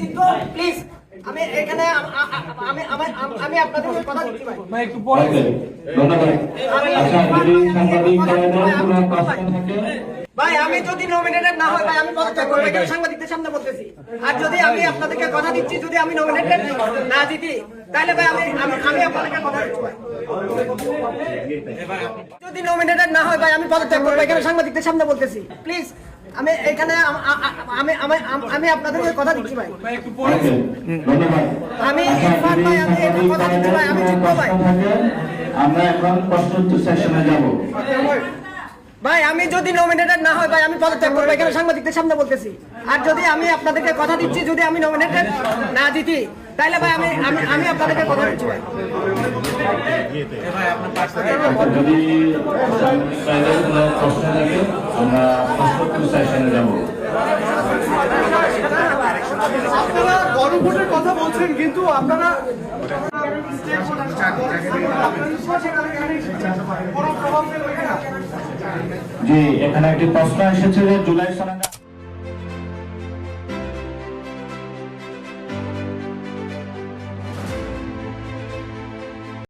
জিতবো প্লিজ আমি এখানে আম- আ- আ- আমি আমি- আমি- আমি আপনাদের কথা দিচ্ছি ভাই। ওকে, ধন্যবাদ। আচ্ছা ভাই আমি যদি নমিনেটেড না হয় ভাই আমি পদত্যাগ করব এখানে সাংবাদিকদের সামনে বলতেছি। আর যদি আমি আপনাদেরকে কথা দিচ্ছি যদি আমি নমিনেটেড না জিতি তাহলে ভাই আমি আমি আমি আপনাদেরকে কথা দিচ্ছি যদি নমিনেটেড না হয় ভাই আমি পদত্যাগ করব এখানে সাংবাদিকদের সামনে বলতেছি। প্লিজ আমি এখানে আম- আমি আমি আমি- আমি আপনাদেরকে কথা দিচ্ছি ভাই। আমি আচ্ছা ইরফান ভাই, আমি কথা দিচ্ছি ভাই, আমি জিতবো ভাই। আমরা এখন প্রশ্ন উত্তর সেশনে যাব। ভাই আমি যদি নমিনেটেড না হয় ভাই আমি পদত্যাগ করব। এখানে সাংবাদিকদের সামনে বলতেছি। আর যদি আমি আপনাদেরকে কথা দিচ্ছি যদি আমি নমিনেটেড না জিতি তাহলে ভাই আমি আমি আমি আপনাদেরকে কথা দিচ্ছি ভাই। যদি আমরা প্রশ্ন উত্তর সেশনে যাব আপনারা গণভোটের কথা বলছেন কিন্তু আপনারা জি এখানে একটি প্রশ্ন এসেছে যে জুলাই সনদে